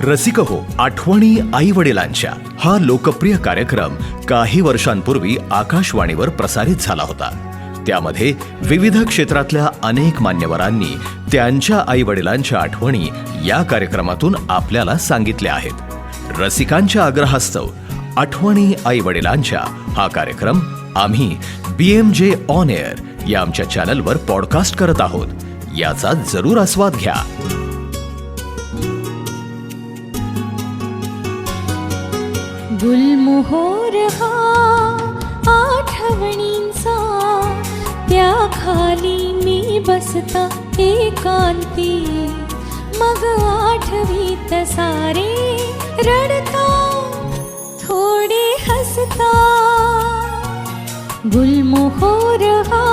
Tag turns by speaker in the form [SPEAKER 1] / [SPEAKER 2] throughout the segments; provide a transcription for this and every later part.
[SPEAKER 1] रसिक हो आठवणी आई वडिलांच्या. हा लोकप्रिय कार्यक्रम काही वर्षांपूर्वी आकाशवाणीवर प्रसारित झाला होता. त्यामध्ये विविध क्षेत्रातल्या अनेक मान्यवरांनी त्यांच्या आई वडिलांच्या आठवणी या कार्यक्रमातून आपल्याला सांगितल्या आहेत. रसिकांच्या आग्रहास्तव आठवणी आई वडिलांच्या हा कार्यक्रम आम्ही B M J on air या आमच्या चॅनलवर पॉडकास्ट करत आहोत. याचा जरूर आस्वाद घ्या.
[SPEAKER 2] गुलमोहोर हा आठवणींचा. त्या खाली मी बसता एकांती. मग आठवीत सारे रडता थोडे हसता. गुलमोहोर हा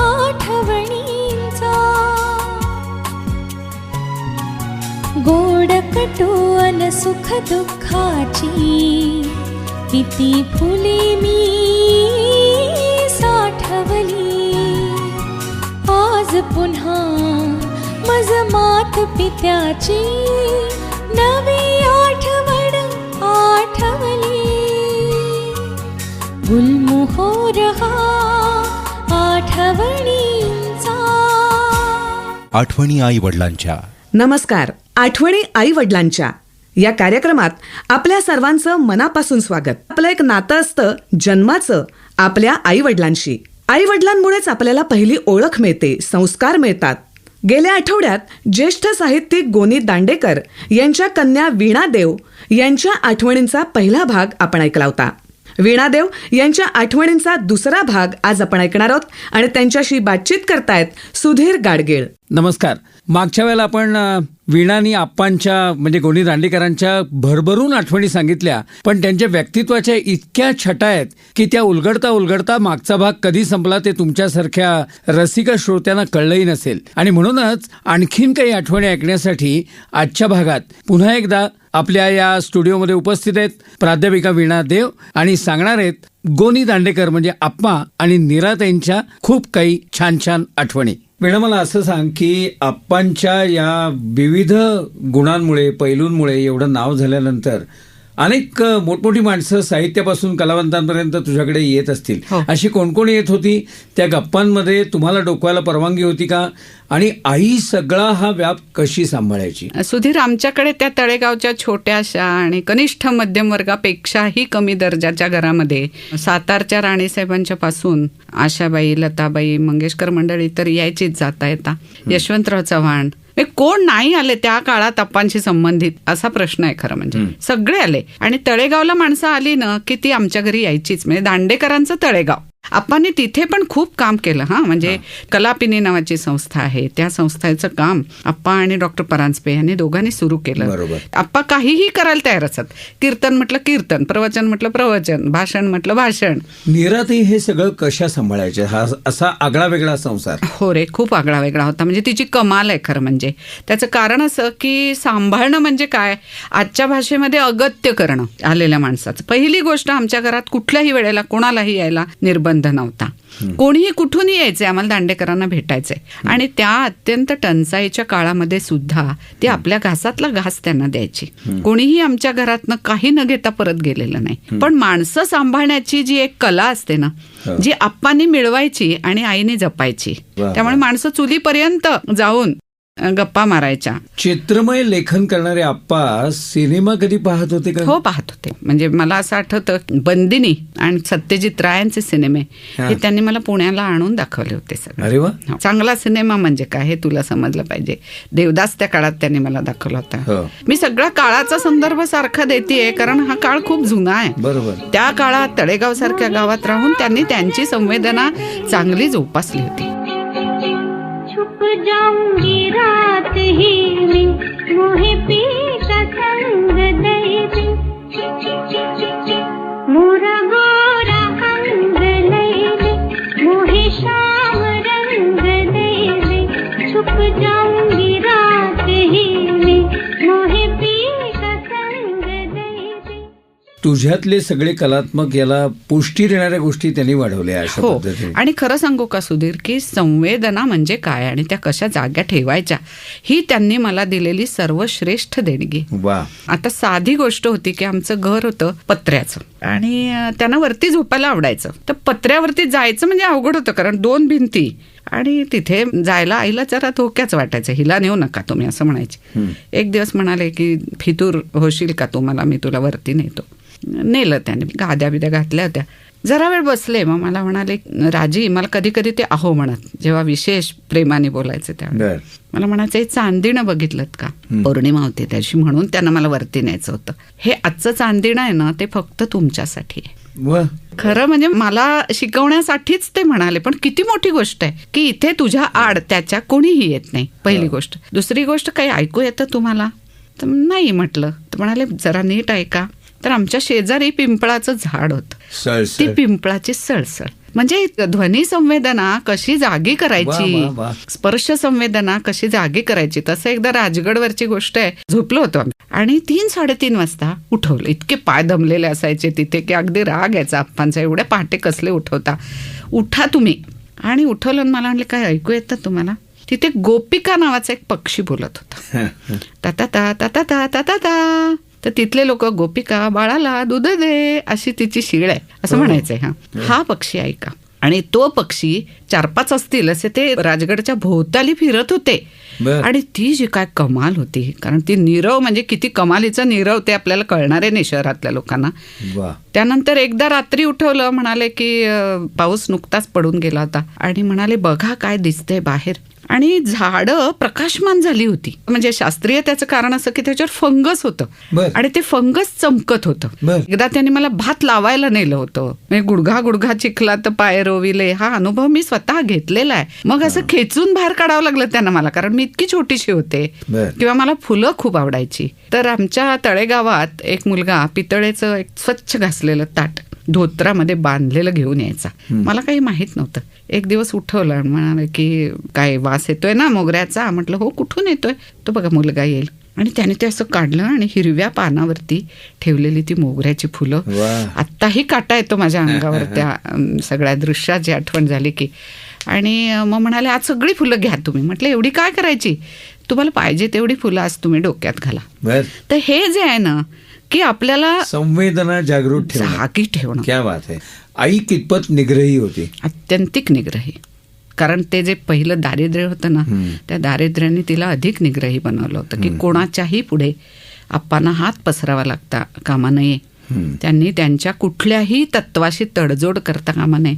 [SPEAKER 2] आठवणींचा. गोड कटू सुख दुःखाची किती फुले मी साठवली. आज पुन्हा मज मात पित्याची नवी आठवण आठवली. गुलमोहोर हा आठवणींचा.
[SPEAKER 3] आठवणी आई वडिलांच्या.
[SPEAKER 4] नमस्कार. आठवणी आई वडिलांच्या. या कार्यक्रमात आपल्या सर्वांचं मनापासून स्वागत. आपलं एक नातं असतं जन्माचं आपल्या आई वडिलांशी आई वडिलांमुळेच आपल्याला पहिली ओळख मिळते संस्कार मिळतात. गेल्या आठवड्यात ज्येष्ठ साहित्यिक गोनी दांडेकर यांच्या कन्या वीणा देव यांच्या आठवणींचा पहिला भाग आपण ऐकला होता. वीणादेव यांच्या आठवणींचा दुसरा भाग आज आपण ऐकणार आहोत आणि त्यांच्याशी बातचीत करतायत सुधीर गाडगेळ.
[SPEAKER 5] नमस्कार. मागच्या वेळेला आपण वीणानी आप्पांच्या म्हणजे गोनी दांडेकरांच्या भरभरून आठवणी सांगितल्या पण त्यांच्या व्यक्तित्वाच्या इतक्या छटा आहेत की त्या उलगडता उलगडता मागचा भाग कधी संपला ते तुमच्यासारख्या रसिक श्रोत्यांना कळलंही नसेल. आणि म्हणूनच आणखीन काही आठवणी ऐकण्यासाठी आजच्या भागात पुन्हा एकदा आपल्या या स्टुडिओमध्ये उपस्थित आहेत प्राध्यापिका वीणा देव आणि सांगणार आहेत गोनी दांडेकर म्हणजे आप्पा आणि निराताईंच्या खूप काही छान छान आठवणी. वीणा मला असं सांग की आप्पांच्या या विविध गुणांमुळे पैलूंमुळे एवढं नाव झाल्यानंतर अनेक मोठमोठी माणसं साहित्यापासून कलावंतांपर्यंत तुझ्याकडे येत असतील. अशी कोण कोण येत होती? त्या गप्पांमध्ये तुम्हाला डोकवायला परवानगी होती का? आणि आई सगळा हा व्याप कशी सांभाळायची?
[SPEAKER 6] सुधीर आमच्याकडे त्या तळेगावच्या छोट्याशा आणि कनिष्ठ मध्यम वर्गापेक्षाही कमी दर्जाच्या घरामध्ये सातारच्या राणीसाहेबांच्या पासून आशाबाई लताबाई मंगेशकर मंडळी तर यायचीच जाता येता. यशवंतराव चव्हाण हे कोण नाही आले त्या काळात अप्पांशी संबंधित? असा प्रश्न आहे खरं म्हणजे. सगळे आले. आणि तळेगावला माणसं आली ना की ती आमच्या घरी यायचीच. म्हणजे दांडेकरांचं तळेगाव. आप्पांनी तिथे पण खूप काम केलं हा. म्हणजे कलापिनी नावाची संस्था आहे. त्या संस्थेचं काम आप्पा आणि डॉक्टर परांजपे यांनी दोघांनी सुरू केलं.
[SPEAKER 5] बरोबर.
[SPEAKER 6] आप्पा काहीही करायला तयार असत कीर्तन म्हटलं कीर्तन प्रवचन म्हटलं प्रवचन भाषण म्हटलं भाषण.
[SPEAKER 5] निराताई हे सगळं कशा सांभाळायचे? हा असा आगळा वेगळा संसार.
[SPEAKER 6] हो रे खूप आगळा वेगळा होता. म्हणजे तिची कमाल आहे खरं म्हणजे. त्याचं कारण असं की सांभाळणं म्हणजे काय? आजच्या भाषेमध्ये अगत्य करणं आलेल्या माणसाचं. पहिली गोष्ट आमच्या घरात कुठल्याही वेळेला कोणालाही यायला निर्बंध नव्हता. कोणीही कुठूनही यायचे आम्हाला दांडेकरांना भेटायचे आणि त्या अत्यंत टंचाईच्या काळामध्ये सुद्धा ते आपल्या घासातला घास त्यांना द्यायची. कोणीही आमच्या घरातनं काही न घेता परत गेलेलं नाही. पण माणसं सांभाळण्याची जी एक कला असते ना जी आप्पांनी मिळवायची आणि आईने जपायची. त्यामुळे माणसं चुलीपर्यंत जाऊन गप्पा मारायच्या.
[SPEAKER 5] चित्रमय लेखन करणारे आप्पा सिनेमा कधी पाहत होते का?
[SPEAKER 6] हो पाहत होते. म्हणजे मला असं आठवतं बंदिनी आणि सत्यजित रायांचे सिनेमे हे त्यांनी मला पुण्याला आणून दाखवले होते सगळे.
[SPEAKER 5] अरे वा.
[SPEAKER 6] हो. चांगला सिनेमा म्हणजे काय हे तुला समजलं पाहिजे. देवदास त्या काळात त्यांनी मला दाखवला
[SPEAKER 5] हो.
[SPEAKER 6] होता मी सगळा काळाचा संदर्भ सारखा देते कारण हा काळ खूप जुना आहे.
[SPEAKER 5] बरोबर.
[SPEAKER 6] त्या काळात तळेगाव सारख्या गावात राहून त्यांनी त्यांची संवेदना चांगली जोपासली होती.
[SPEAKER 2] जाऊंगी रात ही में। मोहे पी का संग
[SPEAKER 5] तुझ्यातले सगळे कलात्मक याला पुष्टी देणाऱ्या गोष्टी त्यांनी वाढवल्या अशा
[SPEAKER 6] हो.
[SPEAKER 5] पद्धतीने.
[SPEAKER 6] आणि खरं सांगू का सुधीर की संवेदना म्हणजे काय आणि त्या कशा जाग्या ठेवायच्या ही त्यांनी मला दिलेली सर्वश्रेष्ठ देणगी.
[SPEAKER 5] वा.
[SPEAKER 6] आता साधी गोष्ट होती की आमचं घर होतं पत्र्याचं. आणि त्यांना वरती झोपायला आवडायचं. तर पत्र्यावरती जायचं म्हणजे अवघड होतं कारण दोन भिंती. आणि तिथे जायला आईला जरा धोक्याच वाटायचं. हिला नेऊ नका तुम्ही असं म्हणायचे. एक दिवस म्हणाले की फितूर होशील का तू? मला मी तुला वरती नेतो. नेलं त्याने. गाद्या बिद्या घातल्या होत्या. जरा वेळ बसले. मग मला म्हणाले राजी मला कधी कधी ते अहो म्हणत. जेव्हा विशेष प्रेमाने बोलायचे त्यावेळी.
[SPEAKER 5] बर.
[SPEAKER 6] मला म्हणायचं हे चांदिणं बघितलं का? पौर्णिमा होती त्याची म्हणून त्यांना मला वरती न्यायचं होतं. हे आजचं चांदिणं आहे ना ते फक्त तुमच्यासाठी आहे. खरं म्हणजे मला शिकवण्यासाठीच ते म्हणाले पण किती मोठी गोष्ट आहे की इथे तुझ्या आड त्याच्या कोणीही येत नाही पहिली गोष्ट. दुसरी गोष्ट काही ऐकू येतं तुम्हाला? तर नाही म्हटलं. तर म्हणाले जरा नीट ऐका. तर आमच्या शेजारी पिंपळाचं झाड होतं. ती पिंपळाची सळसळ. म्हणजे ध्वनी संवेदना कशी जागी करायची? स्पर्श संवेदना कशी जागी करायची? तसं एकदा राजगडवरची गोष्ट आहे. झोपलो होतो आणि तीन साडेतीन वाजता उठवलं. इतके पाय दमलेले असायचे तिथे की अगदी राग यायचा. अप्पांचा एवढे पहाटे कसले उठवता. उठा तुम्ही. आणि उठवलं मला म्हणले काय ऐकू येतं तुम्हाला? तिथे गोपिका नावाचा एक पक्षी बोलत होता. ताता ता ता ता ता ता. तर तिथले लोक गोपिका बाळाला दूध दे अशी तिची शीळ आहे असं म्हणायचंय हा. हा. पक्षी ऐका. आणि तो पक्षी चार पाच असतील असे ते राजगडच्या भोवताली फिरत होते. आणि ती जी काय कमाल होती कारण ती नीरव म्हणजे किती कमालीचं नीरव ते आपल्याला कळणार आहे नाही शहरातल्या लोकांना. त्यानंतर एकदा रात्री उठवलं म्हणाले की पाऊस नुकताच पडून गेला होता. आणि म्हणाले बघा काय दिसतंय बाहेर. आणि झाडं प्रकाशमान झाली होती. म्हणजे शास्त्रीय त्याचं कारण असं की त्याच्यावर फंगस होतं. आणि ते फंगस चमकत होतं. एकदा त्यांनी मला भात लावायला नेलं होतं. म्हणजे गुडघा गुडघा चिखला तर पाय रोविले. हा अनुभव मी स्वतः घेतलेला आहे. मग असं खेचून बाहेर काढावं लागलं त्यांना मला कारण मी इतकी छोटीशी होते. किंवा मला फुलं खूप आवडायची. तर आमच्या तळेगावात एक मुलगा पितळेचं एक स्वच्छ घासलेलं ताट धोत्रामध्ये बांधलेलं घेऊन यायचा. मला काही माहीत नव्हतं. एक दिवस उठवलं आणि म्हणाले की काय वास येतोय ना मोगऱ्याचा? म्हटलं हो कुठून येतोय? तो बघा मुलगा येईल. आणि त्याने ते असं काढलं आणि हिरव्या पानावरती ठेवलेली ती मोगऱ्याची फुलं. आत्ताही काटा येतो माझ्या अंगावर त्या सगळ्या दृश्याची आठवण झाली की. आणि मग म्हणाले आज सगळी फुलं घ्या तुम्ही. म्हटलं एवढी काय करायची? तुम्हाला पाहिजे तेवढी फुलं आज तुम्ही डोक्यात घाला. तर हे जे आहे ना की आपल्याला
[SPEAKER 5] संवेदना जागृत ठेवणं.
[SPEAKER 6] जागी ठेवणं.
[SPEAKER 5] क्या बात आहे आई कितपत निग्रही होती?
[SPEAKER 6] अत्यंतिक निग्रही. कारण ते जे पहिलं दारिद्र्य होतं ना त्या दारिद्र्याने तिला अधिक निग्रही बनवलं होतं की कोणाच्याही पुढे आप्पांना हात पसरावा लागता कामा नये. त्यांनी त्यांच्या कुठल्याही तत्वाशी तडजोड करता कामा नये.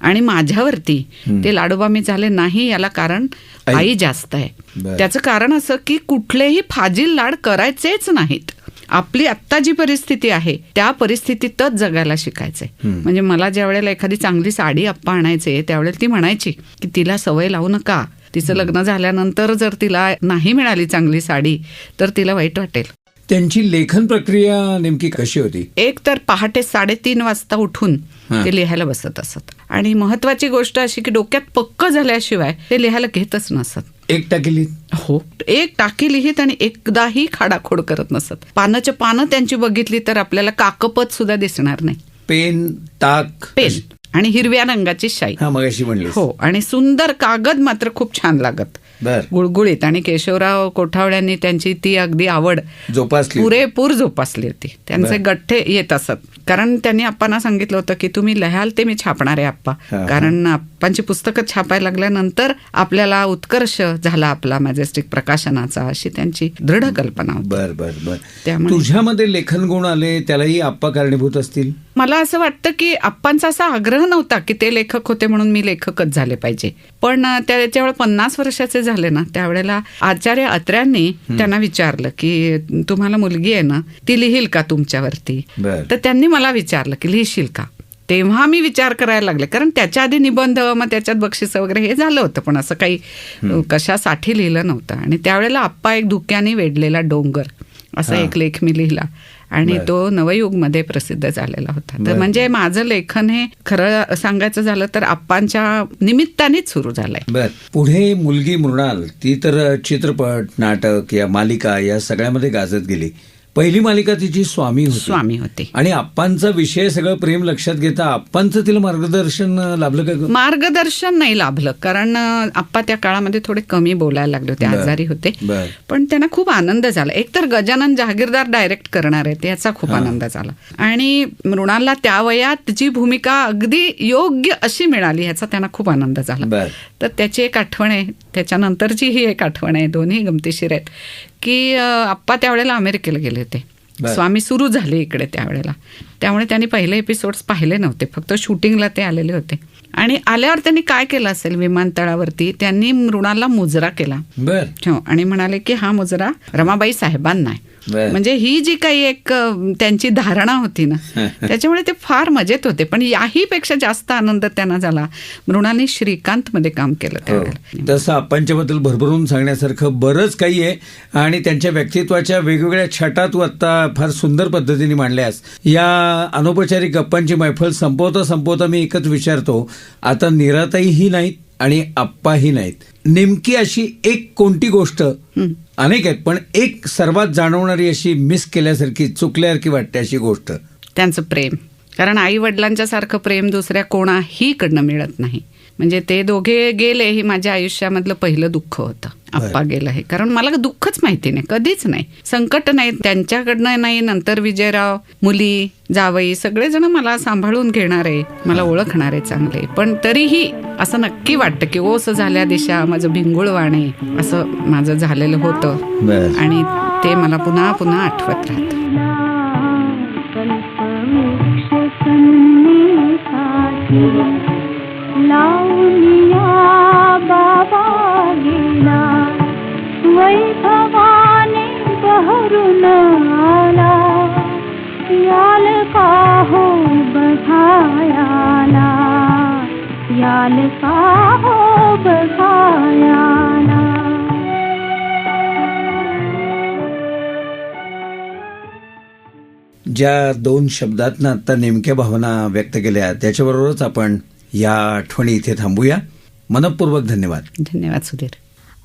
[SPEAKER 6] आणि माझ्यावरती ते लाडोबा मी झाले नाही याला कारण
[SPEAKER 5] आई.
[SPEAKER 6] जास्त आहे. त्याचं कारण असं की कुठलेही फाजील लाड करायचेच नाहीत. आपली आत्ता जी परिस्थिती आहे त्या परिस्थितीतच जगायला शिकायचंय. म्हणजे मला ज्या वेळेला एखादी चांगली साडी आप्पा आणायचे त्यावेळेला ती म्हणायची की तिला सवय लावू नका. तिचं लग्न झाल्यानंतर जर तिला नाही मिळाली चांगली साडी तर तिला वाईट वाटेल.
[SPEAKER 5] त्यांची लेखन प्रक्रिया नेमकी कशी होती?
[SPEAKER 6] एक तर पहाटे साडेतीन वाजता उठून. ते लिहायला बसत असत. आणि महत्वाची गोष्ट अशी की डोक्यात पक्क झाल्याशिवाय ते लिहायला घेतच नसत.
[SPEAKER 5] एक टाकेली
[SPEAKER 6] हो. एक टाकी लिहित आणि एकदाही खाडाखोड करत नसत. पानाच्या पानं त्यांची बघितली तर आपल्याला काकपत सुद्धा दिसणार नाही.
[SPEAKER 5] पेन ताक
[SPEAKER 6] पेन आणि हिरव्या रंगाची शाई.
[SPEAKER 5] हा मग अशी म्हणली
[SPEAKER 6] हो आणि सुंदर कागद मात्र खूप छान लागत.
[SPEAKER 5] बर.
[SPEAKER 6] गुळगुळीत आणि केशवराव कोठावड्यांनी त्यांची ती अगदी आवड
[SPEAKER 5] जोपासली
[SPEAKER 6] पुरेपूर जोपासली होती. त्यांचे गठ्ठे येत असत. कारण त्यांनी आप्पांना सांगितलं होतं की तुम्ही लिहाल ते मी छापणार आहे आप्पा. कारण आप्पांची पुस्तकं छापायला लागल्यानंतर आपल्याला उत्कर्ष झाला आपला मॅजेस्टिक प्रकाशनाचा अशी त्यांची दृढ कल्पना
[SPEAKER 5] बर बर बर.
[SPEAKER 6] त्यामुळे-
[SPEAKER 5] तुझ्यामध्ये लेखन गुण आले त्यालाही आप्पा कारणीभूत असतील?
[SPEAKER 6] मला असं वाटतं की आप्पांचा असा आग्रह नव्हता की ते लेखक होते म्हणून मी लेखकच झाले पाहिजे. पण अं, त्या ज्यावेळेला पन्नास वर्षाचे झाले ना त्यावेळेला आचार्य अत्र्यांनी त्यांना विचारलं की तुम्हाला मुलगी आहे ना ती लिहील का तुमच्यावरती. तर त्यांनी मला विचारलं की लिहिशील का? तेव्हा मी विचार करायला लागले. कारण त्याच्या आधी निबंध मग त्याच्यात बक्षिसं वगैरे हे झालं होतं. पण असं काही कशासाठी लिहिलं नव्हतं. आणि त्यावेळेला आप्पा एक धुक्याने वेढलेला डोंगर असा. एक लेख मी लिहिला. आणि. तो नवयुगमध्ये प्रसिद्ध झालेला होता. तर म्हणजे माझं लेखन हे खरं सांगायचं झालं तर आप्पांच्या निमित्तानेच सुरू झालंय.
[SPEAKER 5] बर. पुढे मुलगी मृणाल ती तर चित्रपट नाटक या मालिका या सगळ्यामध्ये गाजत गेली. पहिली मालिका तिची स्वामी होती
[SPEAKER 6] स्वामी होते
[SPEAKER 5] आणि आप्पांचा विषय सगळं प्रेम लक्षात घेता आप्पांचं तिला मार्गदर्शन लाभलं का?
[SPEAKER 6] मार्गदर्शन नाही लाभलं कारण आप्पा त्या काळामध्ये थोडे कमी बोलायला लागले होते. आजारी होते. पण त्यांना खूप आनंद झाला एकतर गजानन जहागीरदार डायरेक्ट करणार आहेत याचा खूप आनंद झाला आणि मृणालला त्या वयात जी भूमिका अगदी योग्य अशी मिळाली ह्याचा त्यांना खूप आनंद झाला. तर त्याची एक आठवण आहे त्याच्यानंतरची ही एक आठवण आहे दोन्ही गमतीशीर आहेत की आप्पा त्यावेळेला अमेरिकेला गेले होते. स्वामी सुरू झाले इकडे त्यावेळेला. त्यामुळे त्यांनी पहिले एपिसोड्स पाहिले नव्हते फक्त शूटिंगला ते आलेले होते. आणि आल्यावर त्यांनी काय केलं असेल विमानतळावरती? त्यांनी मृणाला मुजरा केला.
[SPEAKER 5] बर.
[SPEAKER 6] हो आणि म्हणाले की हा मुजरा रमाबाई साहेबांना आहे. म्हणजे ही जी काही एक त्यांची धारणा होती ना त्याच्यामुळे ते फार मजेत होते. पण याही पेक्षा जास्त आनंद त्यांना झाला. मृणाने श्रीकांत मध्ये काम केलं
[SPEAKER 5] हो. तसं आप्पांच्याबद्दल भरभरून सांगण्यासारखं बरंच काही आहे. आणि त्यांच्या व्यक्तित्वाच्या वेगवेगळ्या छटा तू आत्ता फार सुंदर पद्धतीने मांडल्यास या अनौपचारिक गप्पांची मैफल संपवता संपवता मी एकच विचारतो. आता निराताईही नाहीत आणि आप्पाही नाहीत. नेमकी अशी एक कोणती गोष्ट अनेक आहेत पण एक सर्वात जाणवणारी अशी मिस केल्यासारखी चुकल्यासारखी वाटते अशी गोष्ट.
[SPEAKER 6] त्यांचं प्रेम. कारण आई वडिलांच्या सारखं प्रेम दुसऱ्या कोणाही कडनं मिळत नाही. म्हणजे ते दोघे गेले हे माझ्या आयुष्यामधलं पहिलं दुःख होतं. आप्पा गेलं हे. कारण मला दुःखच माहिती नाही कधीच नाही. संकट नाही त्यांच्याकडनं नाही नंतर विजयराव मुली जावई सगळेजण मला सांभाळून घेणारे मला ओळखणारे चांगले. पण तरीही असं नक्की वाटतं की ओस झाल्या दिशा माझं भिंगुळ वाणे असं माझं झालेलं होतं. आणि ते मला पुन्हा पुन्हा आठवत राहतं.
[SPEAKER 2] हो
[SPEAKER 5] ज्या दोन शब्दातनं आता नेमक्या भावना व्यक्त केल्या त्याच्याबरोबरच आपण या आठवणी इथे थांबूया. मनपूर्वक धन्यवाद.
[SPEAKER 6] धन्यवाद सुधीर.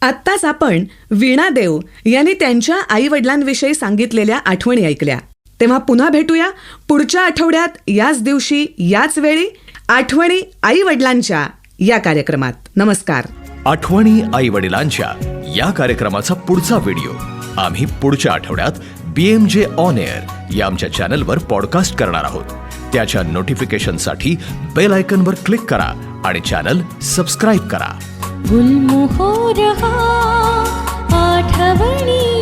[SPEAKER 4] आत्ताच आपण वीणा देव यांनी त्यांच्या आई वडिलांविषयी सांगितलेल्या आठवणी ऐकल्या. तेव्हा पुन्हा भेटूया पुढच्या आठवड्यात याच दिवशी याच वेळी. आठवणी आई वडिलांच्या या कार्यक्रमात. नमस्कार.
[SPEAKER 1] आठवणी आई वडिलांच्या या कार्यक्रमाचा पुढचा व्हिडिओ. आम्ही पुढच्या आठवड्यात बीएमजे ऑन एअर या आमच्या चॅनलवर पॉडकास्ट करणार आहोत. त्याच्या नोटिफिकेशनसाठी बेल आयकनवर क्लिक करा आणि चॅनल सबस्क्राईब करा.
[SPEAKER 2] गुलमोहोर हा आठवणी